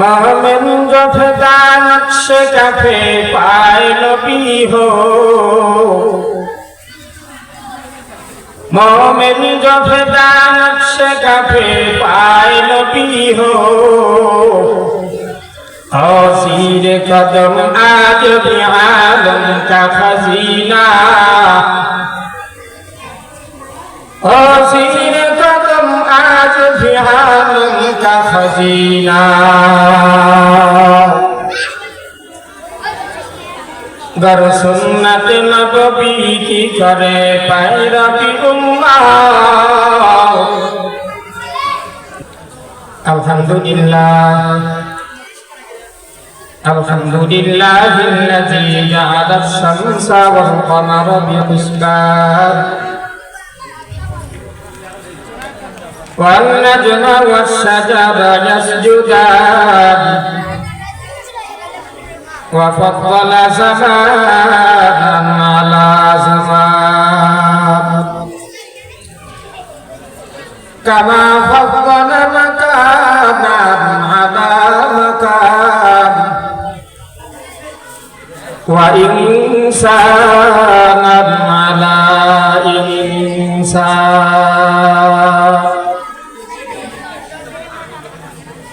মহমেন যথদা নকশে cafe পায় নবী হো। মহমেন যথদা নকশে কাফে পায় নবী হো। অসির কদম আজ বিআলম কা খজিনা। অসির فيها منك خزينا গর সুন্নত নবী কি করে পায়রাবি উম্মাহ আলহামদুলিল্লাহ। আলহামদুলিল্লাহ الذي جعل الشمس والقمر والنجم والشجر يسجدان وفضل زمانا على زمان كما فضل مكانا على مكان وإنسانا على إنسان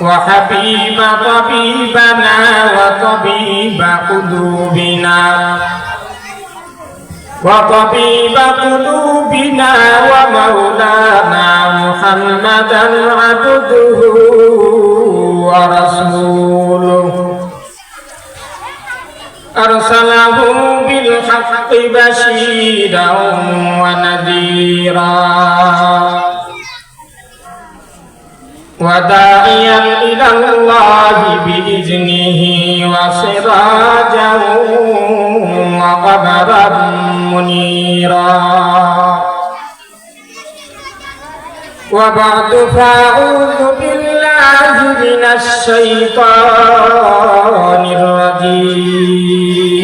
وحبيب طبيبنا وطبيب قلوبنا. وطبيب قلوبنا ومولانا محمدا عبده ورسوله. أرسله بالحق بشيرا ونذيرا. وداعيا إلى الله بإذنه وسراجا وقمرا منيرا وبعد فأعوذ بالله من الشيطان الرجيم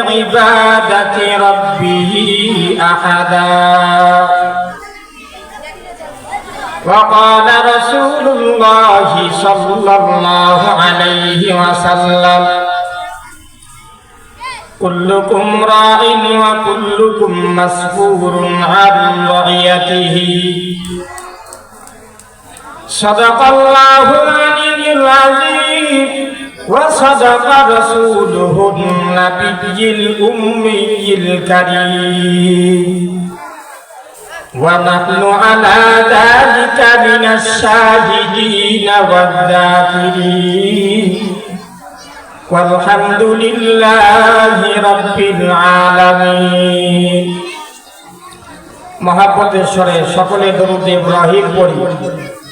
بعبادة ربه أحدا وقال رسول الله صلى الله عليه وسلم كلكم راع وكلكم مسؤول عن رعيته صدق الله العلي العظيم وصدق رسوله النبي الأمي الكريم ونحن على ذلك من الشاهدين والذاكرين والحمد لله رب العالمين মহাব্বতের স্বরে সকলে দরুদ ইব্রাহিম পড়ি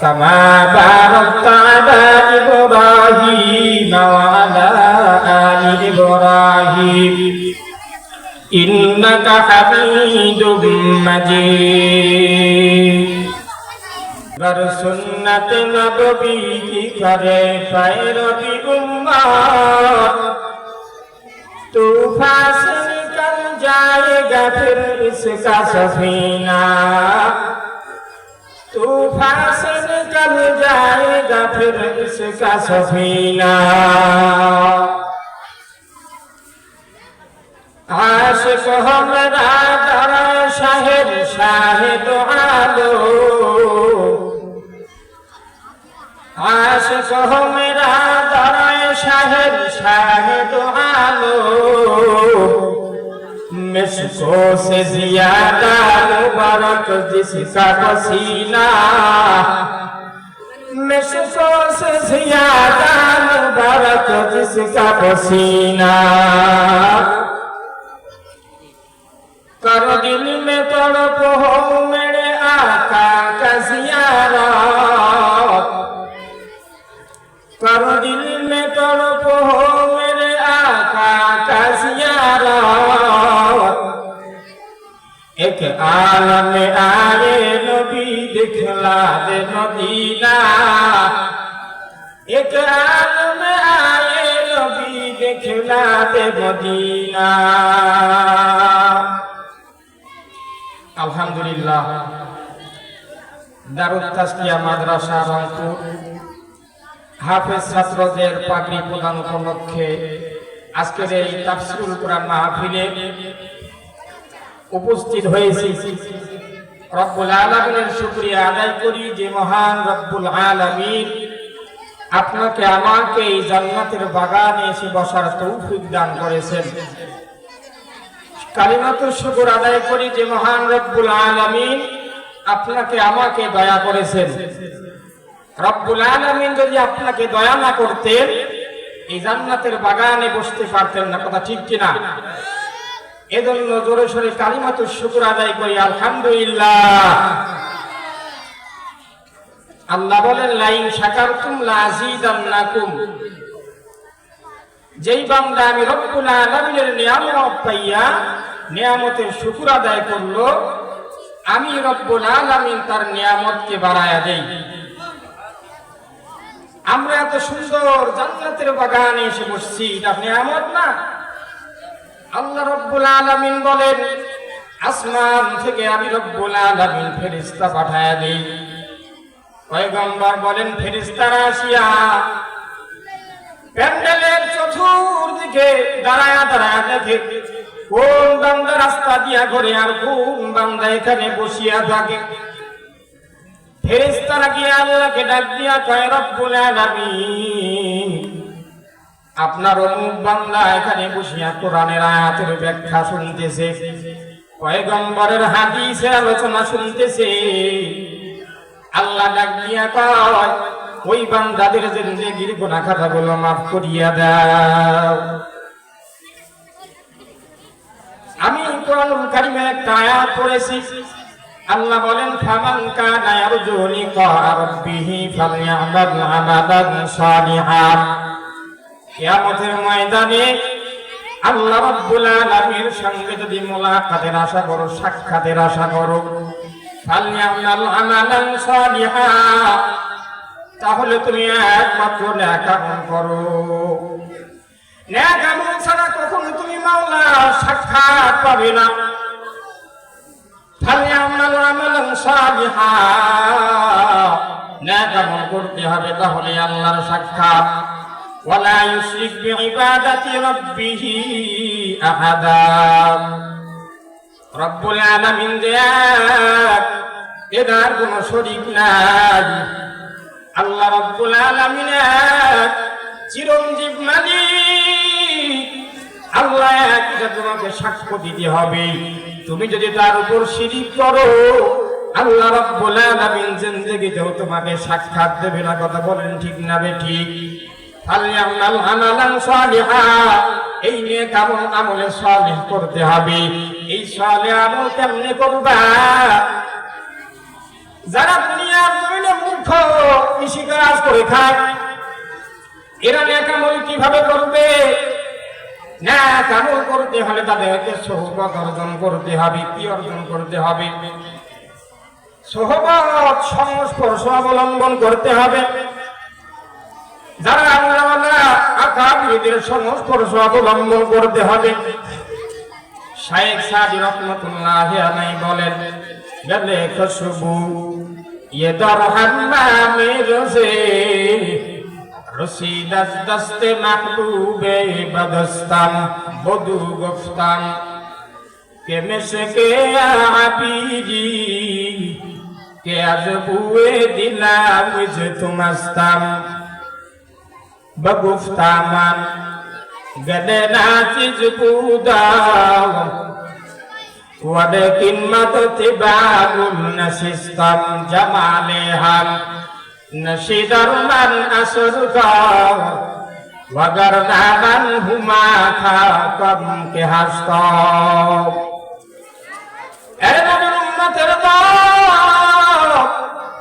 كما باركت على إبراهيم وعلى آل إبراهيم إنك حميد مجيد বার সুন্নাত নবী কি করে পায়রবি উম্মত তুফা সে নিকল জায়েগা ফির ইসকা সফিনা تو سے نکل جائے گا پھر اس کا سفینہ عاشق ہمارا درا شہر شاہد آلو عاشق ہمارا درا شہر मिसको से ज्यादा मुबारक जिसका पसीना मिसको से ज्यादा मुबारक जिसका पसीना कर दिल এক আলমে আরে নবী দেখলা রে মদিনা এক আলমে আরে নবী দেখলা রে মদিনা আলহামদুলিল্লাহ দারুদ তাসকিয়া মাদ্রাসা রংপুর। হাফেজ ছাত্রদের পাগড়ি প্রদান উপলক্ষে আজকের এই তাফসিরুল কোরআন মাহফিলে উপস্থিত হয়েছি। রব্বুল আলামিনের শুকরিয়া আদায় করি যে মহান রব্বুল আলামিন আপনাকে, আমাকে এই জান্নাতের বাগানে এসে বসার তৌফিক দান করেছেন। কালিমাত শুকুর আদায় করি যে মহান রব্বুল আলামিন আপনাকে, আমাকে দয়া করেছেন। রব্বুল আলামিন যদি আপনাকে দয়া না করতেন, এই জান্নাতের বাগানে বসতে পারতেন না। কথা ঠিক কিনা? এজন্য জোরে সোরে কালিমাত শুকুর আদায় করি, আলহামদুলিল্লাহ। আল্লাহ বলেন, লাইন যেই বান্দা আমি রব্বুল আলামিনের পাইয়া নিয়ামতের শুকুর আদায় করল, আমি রব্বুল আলামিন তার নিয়ামতকে বাড়ায়া দেই। আমরা এত সুন্দর জান্নাতের বাগানে এসে বসছি, এটা নিয়ামত না? আল্লাহ রব্বুল আলামিন বলেন, আসমান থেকে আমি রব্বুল আলামিন ফেরেশতা পাঠায়া দেই। পয়গম্বর বলেন, ফেরেশতারা আসিয়া প্যান্ডেলের চতুর্দিকে দাঁড়ায়া দাঁড়ায়া দেখে, কোন বান্দা রাস্তা দিয়া ঘরে আর কোন বান্দা এখানে বসিয়া থাকে। ফেরেশতারা গিয়ে আল্লাহকে ডাক দিয়া কয়, রব্বুল আলামিন। আপনার অমুক বান্দা এখানে বসিয়া কোরআনের আয়াতের ব্যাখ্যা শুনতেছে। পয়গম্বরের হাদিসের আলোচনা শুনতেছে। আল্লাহ ডাক দিয়া কয়, ওই বান্দাদের জিন্দেগির গুনাহ খাতাগুলো মাফ করিয়া দাও। আমি কোরআনুল কারিমে একটা আয়াত পড়েছি। আল্লাহ বলেন, ফামান কানা ইয়ারজু লিকা রাব্বিহি ফালইআমাল আমালান সালিহান কিয়ামতের ময়দানে আল্লাহ রাব্বুল সঙ্গে যদি মোলাকাতের আশা করো, সাক্ষাতের আশা করো ফালইআমাল আমালান সালিহান তাহলে তুমি একমাত্র ন্যাক করো। ন্যাক ছাড়া কখনো তুমি মাওলা সাক্ষাৎ পাবে না। ফালিয়ামাল আমালান সালিহা ন্যাক করতে হবে তাহলে আল্লাহর সাক্ষাৎ। ওয়ালা ইউশরিক বিইবাদাতি রাব্বিহি আহাদা রব্বুল আলামিন দেয়াক এদার কোনো শরীক নাই। আল্লাহ রব্বুল আলামিন এক, চিরঞ্জীব মালিক। আল্লাহ এক তোমাকে সাক্ষ্য দিতে হবে। তুমি যদি তার উপর শিরিক করো, আল্লাহ রব্বুল আলামিন জিন্দেগিতেও তোমাকে সাক্ষাৎ দেবে না। কথা বলেন ঠিক না বে ঠিক? এই নিয়ে আমলে করতে হবে? এই সালিহ আমল করবা? যারা দুনিয়ার জমিনে মূর্খ কৃষি কাজ করে খায়, এরা কীভাবে করবে? ন্যাকামল করতে হলে তাদেরকে সহবত অর্জন করতে হবে, কি অর্জন করতে হবে? সহবত, সংস্পর্শ অবলম্বন করতে হবে। যারা আল্লাহ আকাবিদের সংস্পর্শ অবলম্বন করতে হবে শায়েখ সাদি রহমতুল্লাহ আলাই বলেন গলে খুশবু ये दर हम्मामी रोजे रसीद از دست محبوب بدستم بدو گفتم که مشک عبیدی که از بوی دلم যে তুমাস্তাম بگفتم گله ناچیز بودم ولكن مدت باب نسستم جمالها نشدر من أسرقا وقرنا من هما خاكم كهستا এর নবীর উম্মতের দল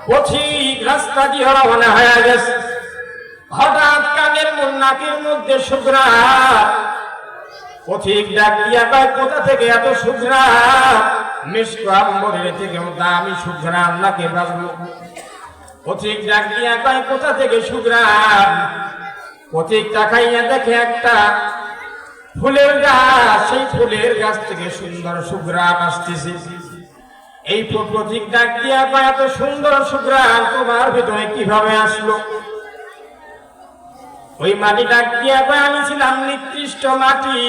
পথিক রাস্তা দিয়ে রওনা হয়ে গেছে হঠাৎ কানের মূল নাকের মধ্যে শুক্রা। পথিক ডাক দিয়া কয়, কোথা থেকে এত শুভ্রা মিষ্ক আম্বরের থেকেও দামি শুভ্রা আল্লাহকে বাজলো পথিক ডাক দিয়া কয়, কোথা থেকে শুভ্রা পথিক তাকাইয়া দেখে একটা ফুলের গাছ, সেই ফুলের গাছ থেকে সুন্দর সুগ্রাম আসতেছে এই পথিক ডাক দিয়া এত সুন্দর সুগ্রাম তোমার ভিতরে কীভাবে আসলো? ওই মাটি ডাক আমি ছিলাম নিকৃষ্ট মাটি।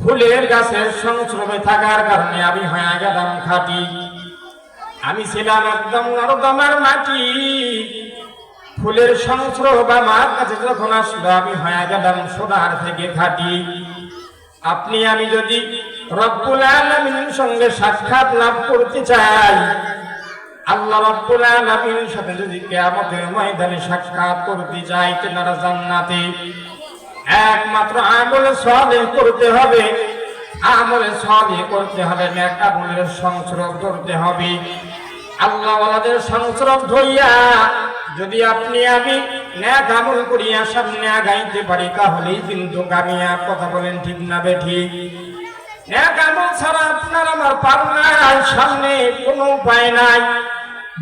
ফুলের গাছের সংস্রবে থাকার কারণে আমি হয়ে গেলাম খাটি। আমি ছিলাম একদম নরদমার মাটি। ফুলের সংস্রব আমার কাছে যখন আসলো, আমি হয়ে গেলাম সোনার থেকে খাটি। আপনি, আমি যদি রব্বুল আলামিনের সঙ্গে সাক্ষাৎ লাভ করতে চাই আল্লাহ রাব্বুল আলামিনের সাথে যদি কিয়ামতের ময়দানে সাক্ষাৎ করতে চাই তেনারা জান্নাতে, একমাত্র আমল সালেহ করতে হবে। আমল সালেহ করতে হবে নেক আমলের সংস্রব করতে হবে। আল্লাহ ওয়ালাদের সংস্রব ধইয়া যদি আপনি আমি ন্যাক আমল করিয়া সামনে আগাইতে পারি, তাহলেই কিন্তু কামিয়াব। কথা বলেন ঠিক না বে এক আমল ছাড়া আপনার আমার পাল্লার সামনে কোনো উপায় নাই।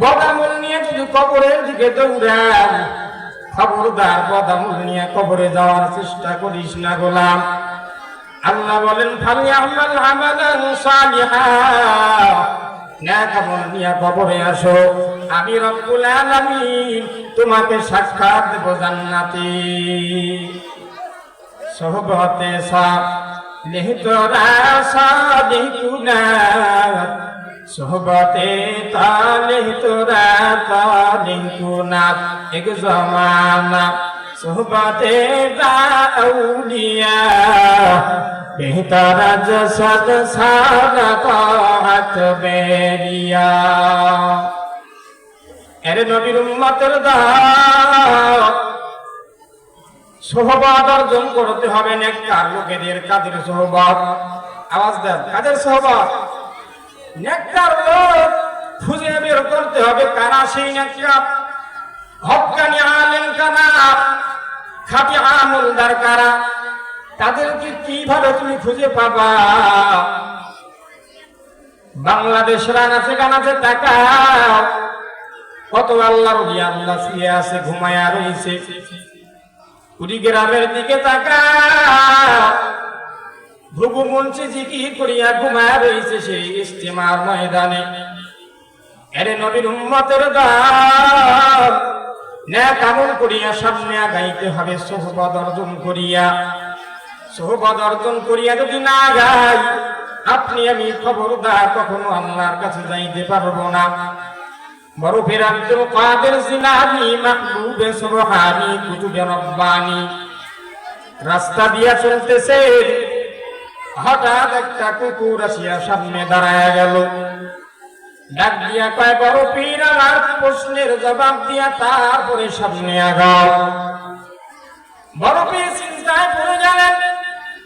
বদামল নিয়ে যদি কবরের দিকে দৌড়ান, খবরদার বদামল নিয়ে কবরে যাওয়ার চেষ্টা করিস না গোলাম। আল্লাহ বলেন, ফালি আমাল আমালান সালিহা। ন্যাক আমল নিয়ে কবরে আসো। আমি রব্বুল আলামিন তোমাকে সাক্ষাৎ দেব জান্নাতে। সোহবতে সাদিকুনা সোহবতে তালে তোরা তালিকুনা এক জমানা, সোহবতে দাউলিয়া বেহতারা জসদ তাহাত বেরিয়া। এর নবীর উম্মতের দা সোহবাদ অর্জন করতে হবে নেককার লোকেদের কাদের সোহবাদ। আওয়াজ দেন কাদের সোহবাদ। নেককার লোক খুঁজে বের করতে হবে কারা সেই নেককার? হকানি আলেম কারা? খাটি আমলদার কারা? তাদেরকে কীভাবে তুমি খুঁজে পাবা? বাংলাদেশ রানাচে কানাচে তাকাও কত আল্লাহ রবি আল্লাহ শুয়ে আছে, ঘুমায়া রয়েছে কুড়িগ্রামের দিকে তাকা। ভুবু মঞ্চে জিকির করিয়া ঘুমায় রয়েছে সেই ইস্তেমার ময়দানে। এরে নবীর উম্মতের দাম ন্যাক আমল করিয়া সামনে আগাইতে হবে সোহবদ অর্জন করিয়া। সোহবদ অর্জন করিয়া যদি না গাই আপনি আমি খবর খবরদার কখনো আল্লাহর কাছে যাইতে পারব না। বরফের আব্দুল কাদের জিলানি, মাহবুবে সুবহানি, কুতুবে রব্বানি। রাস্তা দিয়া চলতেছে, হঠাৎ একটা কুকুর আসিয়া সামনে দাঁড়ায় গেল। ডাক দিয়া কয়, বড় পীর আমার প্রশ্নের জবাব দিয়া তারপরে সামনে আগাও। বড় পীর চিন্তায় পড়ে গেলেন,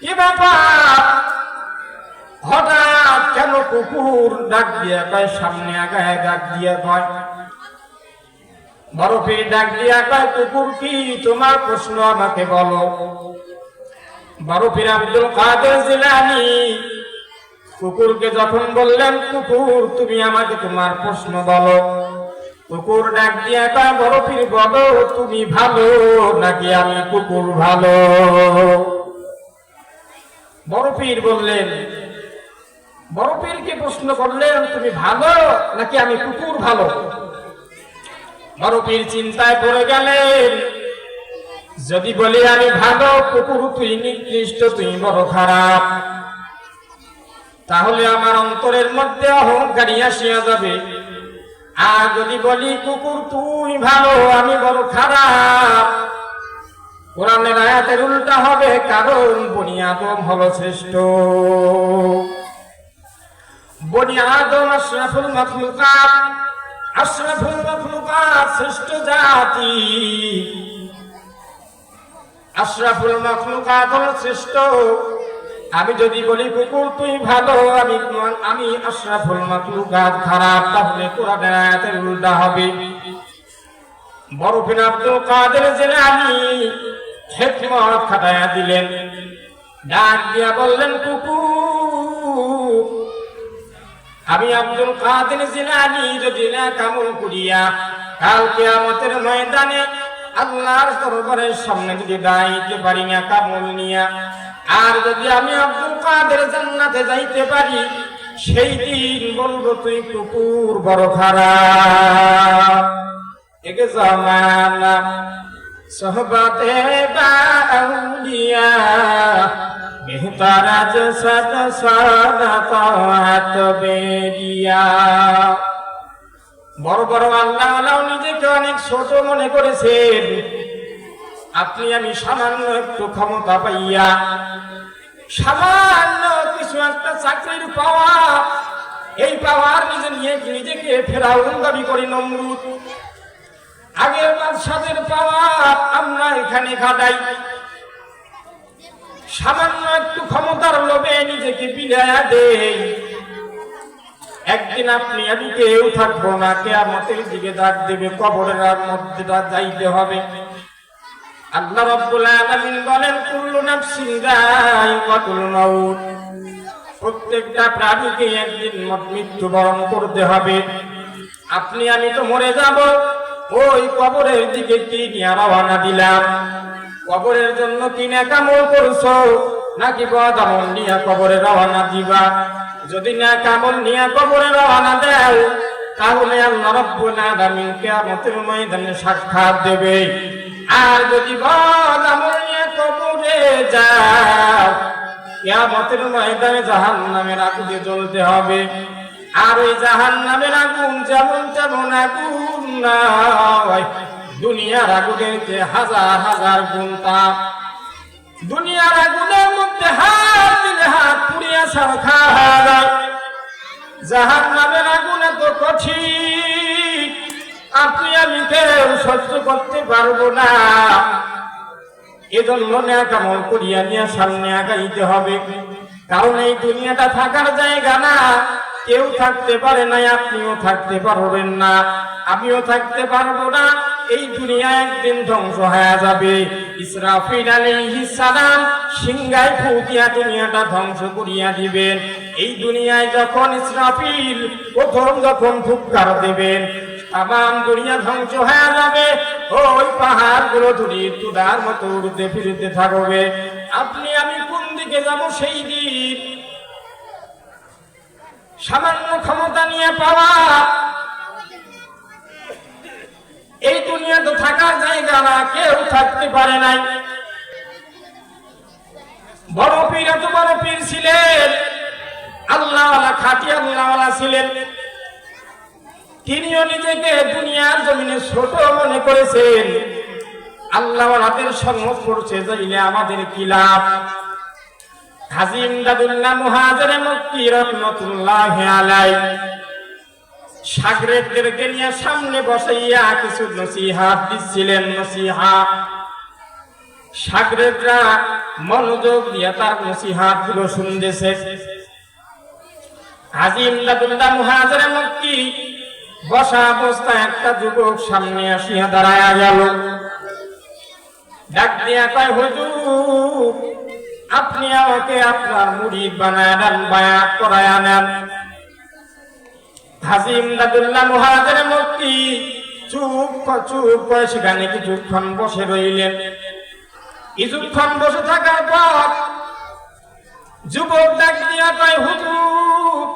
কি ব্যাপার? হঠাৎ কেন কুকুর ডাক দিয়া কয়, সামনে আগায় ডাক দিয়া কয়। ডাক দিয়া কয়, কুকুর কি তোমার প্রশ্ন আমাকে বলো। বরফির আব্দুল কাদের জিলানি কুকুরকে যখন বললেন, কুকুর, তুমি আমাকে তোমার প্রশ্ন বলো। কুকুর ডাক দিয়া কয়, বরফির বলো, তুমি ভালো নাকি আমি কুকুর ভালো? বড় পীর বললেন বড় পীরকে প্রশ্ন করলেন, তুমি ভালো নাকি আমি কুকুর ভালো? বড় পীর চিন্তায় পড়ে গেলেন, যদি বলি আমি ভালো, কুকুর তুই নিকৃষ্ট, তুই বড় খারাপ। তাহলে আমার অন্তরের মধ্যে অহংকারী আসিয়া যাবে। আর যদি বলি, কুকুর তুই ভালো, আমি বড় খারাপ। কোরআনের আয়াতের উল্টা হবে, কারণ বনি আদম হলো শ্রেষ্ঠ। বনি আদম আশরাফুল মাখলুকাত আশরাফুল মাখলুকাত শ্রেষ্ঠ জাতি। আশরাফুল মাখলুকাত হলো শ্রেষ্ঠ। আমি যদি বলি, কুকুর, তুই ভালো, আমি আমি আশরাফুল মাখলুকাত খারাপ, তাহলে কোরআনের আয়াতের উল্টা হবে। বরফিন আব্দুল কাদের জিলানী হেকমত খাটায়া দিলেন। ডাক দিয়া বললেন, কুকুর আমি আব্দুল কাদের জিলানী যদি না কামল করিয়া, কাল কিয়ামতের ময়দানে আল্লাহর দরবারের সামনে যদি দাঁড়াইতে পারি না কামল নিয়া, আর যদি আমি আব্দুল কাদের জান্নাতে যাইতে পারি, সেই দিন বলব তুই কুকুর বড় খারাপ একে জমানা, সোহবতে বাউলিয়া বেহতারাজ সদ সদাত বেরিয়া। বড় বড় আল্লাহ আল্লাহ নিজেকে অনেক ছোট মনে করেছেন। আপনি আমি সামান্য একটু ক্ষমতা পাইয়া, সামান্য কিছু একটা চাকরির পাওয়া, এই পাওয়ার নিজে নিয়ে নিজেকে ফেরাউন দাবি করি নমরুদ। আগের বাদশাদের পাওয়া আমরা এখানে খাটাই। সামান্য একটু ক্ষমতার লোভে নিজেকে বিদায় দেই। একদিন আপনি আমি কেউ থাকব না কে কেয়ামতের দিকে ডাক দেবে, কবরের মধ্যে যাইতে হবে। আল্লাহ রাব্বুল আলামিন বলেন, কুল্লু নাফসিন যায়িকাতুল মাউত। প্রত্যেকটা প্রাণীকে একদিন মৃত্যুবরণ করতে হবে। আপনি, আমি তো মরে যাব, ওই কবরের দিকে কি নিয়ে রওনা দিলাম। কবরের জন্য কি না কামল করছ? নাকি বদামল নিয়ে কবরে রওনা দিবা? যদি না কামল নিয়ে কবরে রওনা দেও, তাহলে আল্লাহ রাব্বুল আলামিন কিয়ামতের ময়দানে সাক্ষাৎ দেবে। আর যদি বদামল নিয়ে কবরে যাও, কিয়ামতের ময়দানে জাহান্নামের আগুনে জ্বলতে হবে। আর ওই জাহান নামের আগুন যেমন তেমন আগুন নয়। দুনিয়ার আগুনের যে হাজার হাজার গুণ দুনিয়ার আগুনের মধ্যে হাত দিলে হাত পুড়িয়া সারখা জাহান নামের আগুন এত কঠিন, আপনি আমি কেউ সহ্য করতে পারব না। এজন্য ন্যাকামল করিয়া নিয়ে সামনে আগাইতে হবে। কারণ এই দুনিয়াটা থাকার জায়গা না। কেউ থাকতে পারে না আপনিও থাকতে পারবেন না। আমিও থাকতে পারব না। এই দুনিয়া একদিন ধ্বংস হয়ে যাবে। ইসরাফিল আলাইহিস সালাম সিংহায় ফুটিয়া দুনিয়াটা ধ্বংস করিয়া দিবেন। এই দুনিয়ায় যখন ইসরাফিল প্রথম যখন ফুৎকার দেবেন তাম দুনিয়া ধ্বংস হয়ে যাবে। ওই পাহাড়গুলো ধরি তুদার মতো উড়তে ফিরতে থাকবে। আপনি, আমি কোন দিকে যাব সেই দিন? সামান্য ক্ষমতা নিয়ে পাওয়া এই দুনিয়া তো থাকার জায়গা না, কেউ থাকতে পারে নাই। বড় পীর, এত বড় পীর ছিলেন। আল্লাহওয়ালা, খাটি আল্লাহওয়ালা ছিলেন। তিনিও নিজেকে দুনিয়ার জমিনে ছোট মনে করেছেন। আল্লাহওয়ালাদের করছে যাইলে আমাদের কি লাভ? হাজিম দাদুল্লাহ মুহাজারে মুক্তি রহমতুল্লাহ আলাই সাগরেদদেরকে নিয়ে সামনে বসাইয়া কিছু নসিহাত দিচ্ছিলেন নসিহা সাগরেদরা মনোযোগ দিয়ে তার নসিহাতগুলো শুনতেছে মুহাজারে বসা অবস্থায় একটা যুবক সামনে আসিয়া দাঁড়ায়া গেল। ডাক দিয়া কয়, হুজুর, আপনি আমাকে আপনার মুড়ি বানায় নেন বায়াত করায় নেন। হাজিম দাদুল্লাহ মুহাজের মূর্তি চুপ চুপ করে সেখানে কিছুক্ষণ বসে রইলেন। কিছুক্ষণ বসে থাকার পর যুবক ডাক দিয়া হুজুর,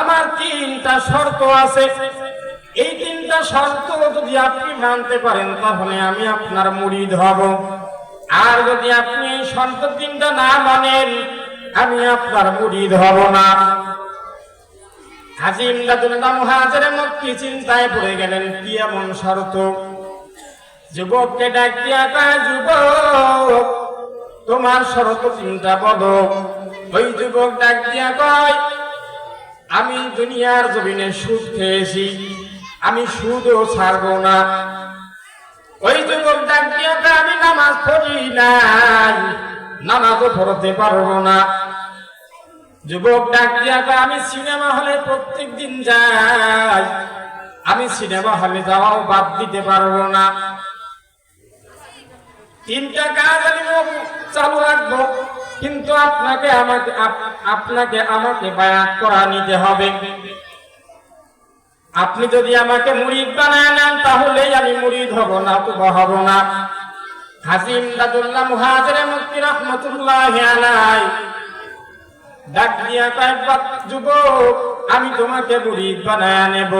আমার তিনটা শর্ত আছে। এই তিনটা শর্ত যদি আপনি মানতে পারেন, তাহলে আমি আপনার মুড়িদ হব। আর যদি আপনি এই শর্ত তিনটা না মানেন, আমি আপনার মুড়িদ হব না। হাজিম দাদুল্লাহ মুহাজের মক্কি চিন্তায় পড়ে গেলেন, কি এমন শর্ত? যুবককে ডাক দিয়া কয়, যুবক, তোমার শরত চিন্তা বলো। ওই যুবক ডাক দিয়া কয়, আমি দুনিয়ার জমিনে সুদ খেয়েছি, আমি সুদও ছাড়বো না। ওই যুবক ডাক দিয়া আমি নামাজ পড়ি নাই, নামাজও পড়তে পারব না। যুবক ডাক দিয়া আমি সিনেমা হলে প্রত্যেক দিন যাই। আমি সিনেমা হলে যাওয়াও বাদ দিতে পারব না। তিনটা কাজ আমি চালু রাখব। কিন্তু আপনাকে আমাকে, আপ- আপনাকে আমাকে বায়াত করা নিতে হবে। আপনি যদি আমাকে মুরিদ বানায় নেন, তাহলেই আমি মুরিদ হব না তো হব না। হাসিম দাদুল্লাহ মুহাজিরে মুক্তি রহমতুল্লাহ আলাই আমি তোমাকে মুরিদ বানায় নেব।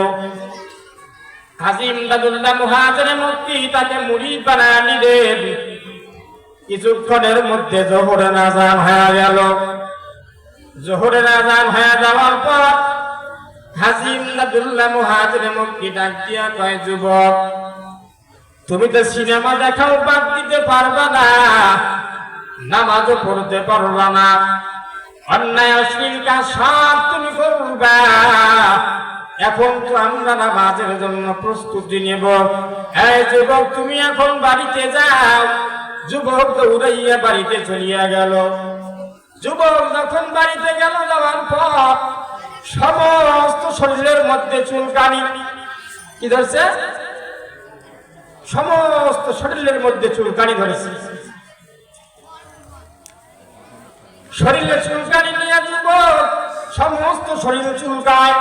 হাজিম দাদুল্লাহ মুহাজিরে মুক্তি তাকে মুরিদ বানায় নিলেন। কিছুক্ষণের মধ্যে হয়ে গেল। আজান হয়ে যাওয়ার পর হাজিম আব্দুল্লাহ মুহাজির মুক্তি ডাক দিয়া কয়, যুবক, তুমি তো সিনেমা দেখাও বাদ দিতে পারবা না, নামাজও পড়তে পারবা না। অন্যায় অশ্লীল কাজ সব তুমি করবা। এখন তো আমরা নামাজের জন্য প্রস্তুতি নেব। এই যুবক, তুমি এখন বাড়িতে যাও। যুবক দৌড়াইয়া বাড়িতে চলিয়া গেল। যুবক যখন বাড়িতে গেল, যাওয়ার পর সমস্ত শরীরের মধ্যে চুলকানি। কি ধরছে? সমস্ত শরীরের মধ্যে চুলকানি ধরেছে। শরীরে চুলকানি নিয়ে যুবক সমস্ত শরীরে চুলকায়।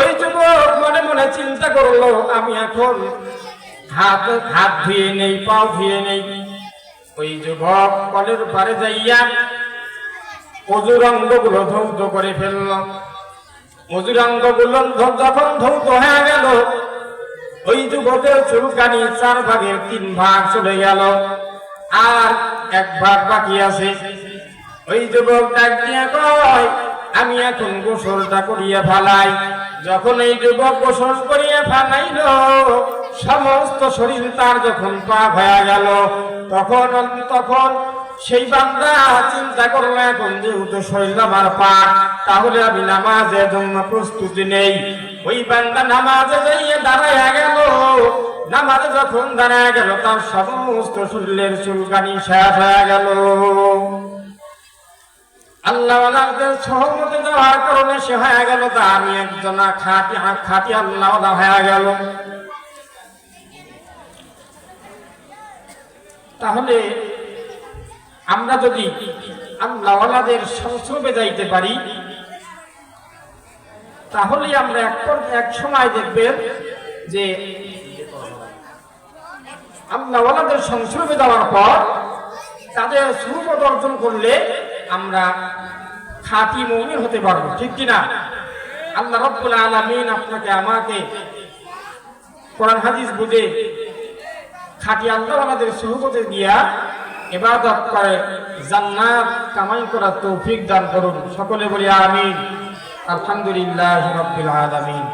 ওই যুবক মনে মনে চিন্তা করল, আমি এখন হাত হাত ধুয়ে নেই পাও ধুয়ে নেই। ওই যুবক কলের পারে যাইয়া অজুর অঙ্গগুলো ধৌত করে ফেলল। অজুর অঙ্গগুলো যখন ধৌত হয়ে গেল, ওই যুবকের চুলকানি চার ভাগের তিন ভাগ চলে গেল। আর এক ভাগ বাকি আছে। ওই যুবক ডাক দিয়া কয়, আমি এখন গোসলটা করিয়া ফেলাই। যখন এই যুবক গোসল করিয়া ফেলাইল, সমস্ত শরীর তার যখন পা হয়ে গেল। তখন তখন সেই বান্দা চিন্তা করল, এখন যেহেতু শরীর আমার পাক, তাহলে আমি নামাজের জন্য প্রস্তুতি নেই। ওই বান্দা নামাজে যাইয়ে দাঁড়াইয়া গেল। নামাজে যখন দাঁড়ায় গেল, তার সমস্ত শরীরের চুলকানি শেষ হয়ে গেল। আল্লাহওয়ালাদের সহমতে দেওয়ার কারণে সে হয়ে গেল তা আমি একজন খাটি খাটি আল্লাহওয়ালা হয়ে গেল। তাহলে আমরা যদি আল্লাহওয়ালাদের সংস্রবে যাইতে পারি তাহলে আমরা এক সময় দেখবেন যে আল্লাহওয়ালাদের সংস্রবে যাওয়ার পর তাদের সুরপদ অর্জন করলে আমরা খাঁটি মৌমিন হতে পারব, ঠিক কিনা? আল্লাহ রব্বুল আলামিন আপনাকে, আমাকে কোরআন, হাদিস বুঝে খাঁটি আল্লাহ আমাদের সুহবতে দিয়া এবাদত করে, জান্নাত কামাই করার তৌফিক দান করুন। সকলে বলি আমিন। আলহামদুলিল্লাহ রব্বিল আলামিন।